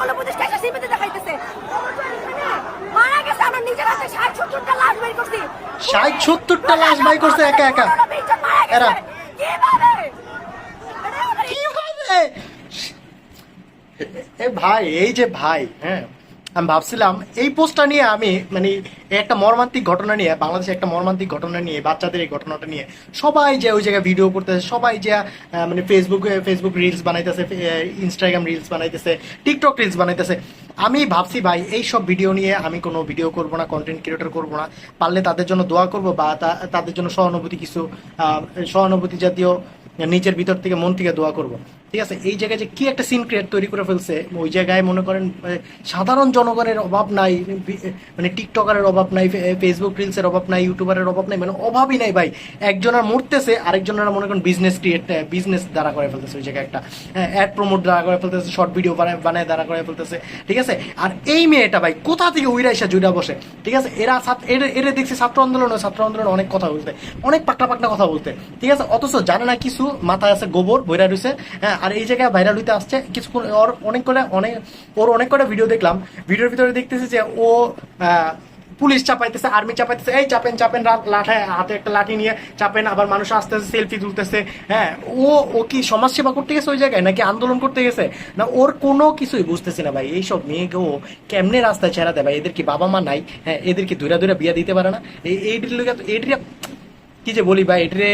সকল উপদেষ্টা এসে দেখাইতেছে মারা গেছে আমরা নিজের হাতে ষাট সত্তরটা লাশ বাই করছি ষাট সত্তরটা লাশ বাই করছে একা একা। এরা। কীভাবে? এ ভাই এই যে ভাই হ্যাঁ আমি ভাবছিলাম, এই পোস্টটা নিয়ে আমি মানে একটা মর্মান্তিক ঘটনা নিয়ে, বাংলাদেশে একটা মর্মান্তিক ঘটনা নিয়ে, বাচ্চাদের এই ঘটনাটা নিয়ে, সবাই যে ওই জায়গায় ভিডিও করতেছে, সবাই যে মানে ফেসবুক ফেসবুক রিলস বানাইতেছে ইনস্টাগ্রাম রিলস বানাইতেছে টিকটক রিলস বানাইতেছে, আমি ভাবছি ভাই, এই সব ভিডিও নিয়ে আমি কোনো ভিডিও করব না কন্টেন্ট ক্রিয়েটর করব না, পারলে তাদের জন্য দোয়া করব বা তাদের জন্য সহানুভূতি কিছু সহানুভূতি জাতীয় নিজের ভিতর থেকে মন থেকে দোয়া করব। ঠিক আছে, এই জায়গায় যে কি একটা সিন ক্রিয়েট তৈরি করে ফেলছে, ওই জায়গায় মনে করেন সাধারণ জনগণের অভাব নাই মানে টিকটকারের অভাব নাই ফেসবুক রিলসের অভাব নাই ইউটিউবারের অভাব নাই মানে অভাবই নাই ভাই। একজনের মরতেছে, আরেকজনের মনে করেন বিজনেস ক্রিয়েট বিজনেস দ্বারা করে ফেলতেছে ওই জায়গায় একটা অ্যাড প্রমোট দ্বারা করে ফেলতেছে শর্ট ভিডিও বানায় দ্বারা করে ফেলতেছে, ঠিক আছে? আর এই মেয়েটা ভাই, কোথা থেকে উইরা এসে জুড়া বসে? ঠিক আছে, এরা এরা দেখছি ছাত্র আন্দোলন ছাত্র আন্দোলন অনেক কথা বলতে, অনেক পাকটা পাকনা কথা বলতে, ঠিক আছে? অথচ জানে না কিছু, মাথায় আছে গোবর, বইরা রয়েছে হ্যাঁ আর এই জায়গায় ভাইরাল হইতে আসছে, কিছুক্ষণ ওর অনেক করে অনেক, ওর অনেক কটা ভিডিও দেখলাম। ভিডিওর ভিতরে দেখতেছি যে ও পুলিশ চাপাইতেছে আর্মি চাপাইতেছে, এই চাপেন চাপেন লাঠায় হাতে একটা লাঠি নিয়ে চাপেন, আবার মানুষ আসতে আসতে সেলফি তুলতেছে। হ্যাঁ ও ও কি সমাজ সেবা করতে গেছে ওই জায়গায়, নাকি আন্দোলন করতে গেছে? না, ওর কোনো কিছুই বুঝতেছি না ভাই, এইসব মেয়েকে ও কেমনে রাস্তায় ছেড়া দেয় ভাই? এদের কি বাবা মা নাই? হ্যাঁ এদের কি দূরা দূরা বিয়া দিতে পারে না? এই এইটির লোক এইটির কি যে বলি ভাই, এটিরে